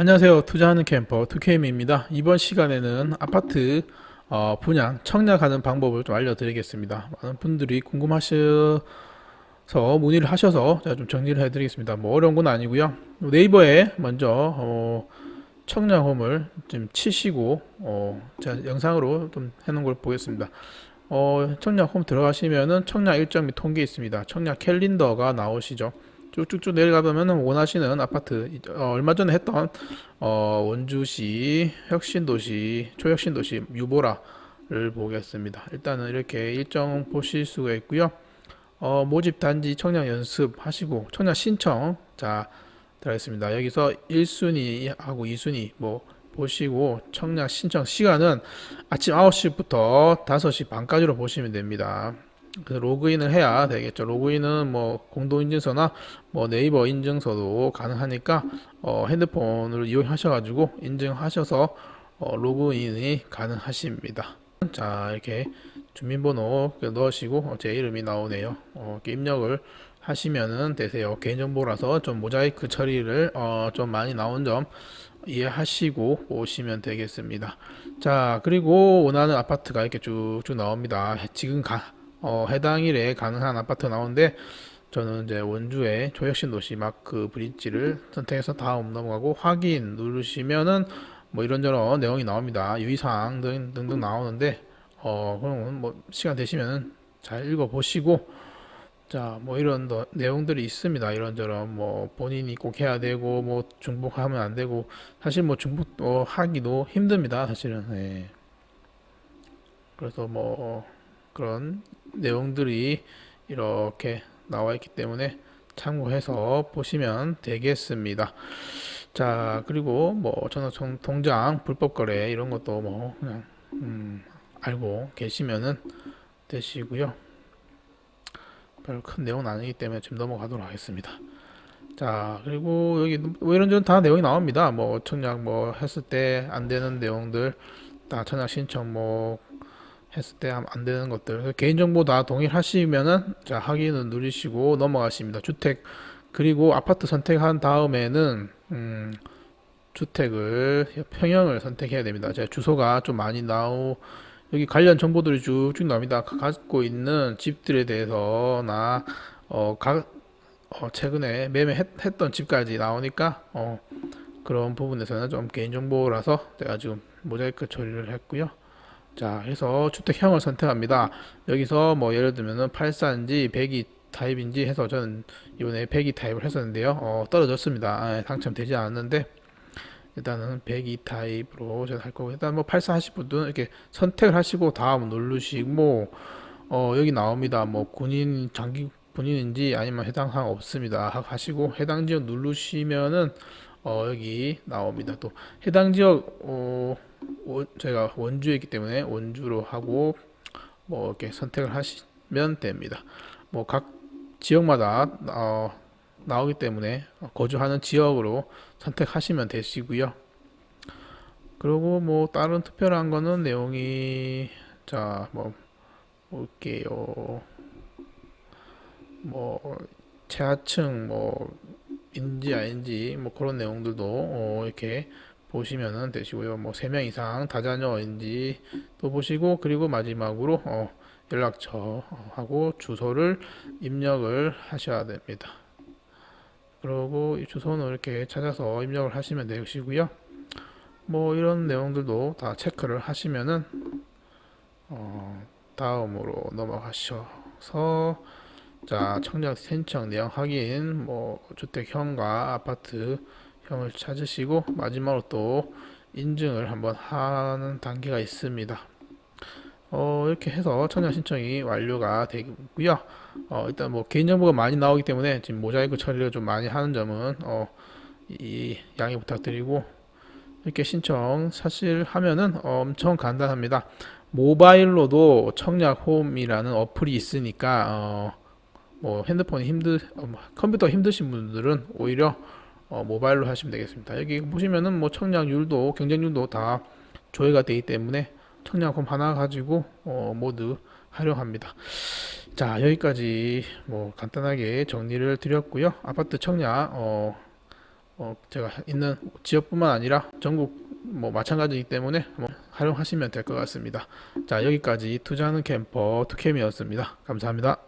안녕하세요. 투자하는 캠퍼 투케임입니다. 이번 시간에는 아파트 어, 분양 청약하는 방법을 좀 알려드리겠습니다. 많은 분들이 궁금하셔서 문의를 하셔서 제가 좀 정리를 해드리겠습니다. 뭐 어려운 건 아니고요. 네이버에 먼저 어, 청약홈을 좀 치시고 어, 제가 영상으로 좀 해놓은 걸 보겠습니다. 어, 청약홈 들어가시면은 청약 일정 및 통계 있습니다. 청약 캘린더가 나오시죠. 쭉쭉쭉 내려가 보면 원하시는 아파트 어, 얼마 전에 했던 어, 원주시 혁신도시 초혁신도시 유보라를 보겠습니다. 일단은 이렇게 일정 보실 수가 있고요. 어, 모집 단지 청약 연습 하시고 청약 신청 자 들어가겠습니다. 여기서 1순위하고 2순위 뭐 보시고 청약 신청 시간은 아침 9시부터 5시 반까지로 보시면 됩니다. 그 로그인을 해야 되겠죠. 로그인은 뭐 공동인증서나 뭐 네이버 인증서도 가능하니까 어, 핸드폰으로 이용하셔가지고 인증하셔서 어, 로그인이 가능하십니다. 자 이렇게 주민번호 넣으시고 어, 제 이름이 나오네요. 어, 입력을 하시면은 되세요. 개인정보라서 좀 모자이크 처리를 어, 좀 많이 나온 점 이해하시고 오시면 되겠습니다. 자 그리고 원하는 아파트가 이렇게 쭉쭉 나옵니다. 지금 가 어, 해당 일에 가능한 아파트 나오는데 저는 이제 원주의 조혁신 도시 마크 브릿지를 선택해서 다음 넘어가고 확인 누르시면은 뭐 이런저런 내용이 나옵니다. 유의사항 등, 등등 나오는데 어 그러면 뭐 시간 되시면은 잘 읽어 보시고 자 뭐 이런 더, 내용들이 있습니다. 이런저런 뭐 본인이 꼭 해야 되고 뭐 중복하면 안 되고 사실 뭐 중복 어, 하기도 힘듭니다. 사실은 예. 그래서 뭐 그런 내용들이 이렇게 나와 있기 때문에 참고해서 보시면 되겠습니다. 자, 그리고 뭐 전화통 통장 불법 거래 이런 것도 뭐 그냥 음, 알고 계시면은 되시고요. 별 큰 내용은 아니기 때문에 좀 넘어가도록 하겠습니다. 자, 그리고 여기 뭐 이런저런 다 내용이 나옵니다. 뭐 청약 뭐 했을 때 안 되는 내용들, 다 청약 신청 뭐 했을 때 안 되는 것들 개인정보 다 동일하시면은 자 확인을 누르시고 넘어가십니다. 주택 그리고 아파트 선택한 다음에는 음, 주택을 평형을 선택해야 됩니다. 제 주소가 좀 많이 나오 여기 관련 정보들이 쭉쭉 나옵니다. 갖고 있는 집들에 대해서나 어, 가, 어, 최근에 매매했던 집까지 나오니까 어, 그런 부분에서는 좀 개인정보라서 제가 지금 모자이크 처리를 했고요. 자, 해서 주택형을 선택합니다. 여기서 뭐 예를 들면은 84인지 102 타입인지 해서 저는 이번에 102 타입을 했었는데요. 어, 떨어졌습니다. 아, 당첨되지 않았는데 일단은 102 타입으로 제가 할 거고 일단 뭐 84 하실 분들은 이렇게 선택을 하시고 다음 누르시고 어, 여기 나옵니다. 뭐 군인 장기 군인인지 아니면 해당 사항 없습니다. 하시고 해당 지역 누르시면은 어, 여기 나옵니다. 또 해당 지역 어, 제가 원주에 있기 때문에 원주로 하고 뭐 이렇게 선택을 하시면 됩니다. 뭐 각 지역마다 어, 나오기 때문에 거주하는 지역으로 선택하시면 되시고요. 그리고 뭐 다른 특별한 거는 내용이 자뭐 볼게요. 뭐 최하층 뭐 인지 아닌지 뭐 그런 내용들도 어, 이렇게 보시면 되시고요. 뭐 3명 이상 다자녀인지 또 보시고 그리고 마지막으로 어, 연락처하고 주소를 입력을 하셔야 됩니다. 그리고 이 주소는 이렇게 찾아서 입력을 하시면 되시고요. 뭐 이런 내용들도 다 체크를 하시면은 어, 다음으로 넘어가셔서 자 청약 신청 내용 확인 뭐 주택형과 아파트 형을 찾으시고 마지막으로 또 인증을 한번 하는 단계가 있습니다. 어, 이렇게 해서 청약 신청이 완료가 되고요. 어, 일단 뭐 개인정보가 많이 나오기 때문에 지금 모자이크 처리를 좀 많이 하는 점은 어, 이 양해 부탁드리고 이렇게 신청 사실 하면은 엄청 간단합니다. 모바일로도 청약 홈이라는 어플이 있으니까 어, 뭐 핸드폰이 힘드 어, 뭐 컴퓨터 힘드신 분들은 오히려 어, 모바일로 하시면 되겠습니다. 여기 보시면은 뭐 청약률도 경쟁률도 다 조회가 되기 때문에 청약홈 하나 가지고 어, 모두 활용합니다. 자 여기까지 뭐 간단하게 정리를 드렸고요. 아파트 청약 어, 어, 제가 있는 지역뿐만 아니라 전국 뭐 마찬가지이기 때문에 뭐 활용하시면 될 것 같습니다. 자 여기까지 투자하는 캠퍼 투캠이었습니다. 감사합니다.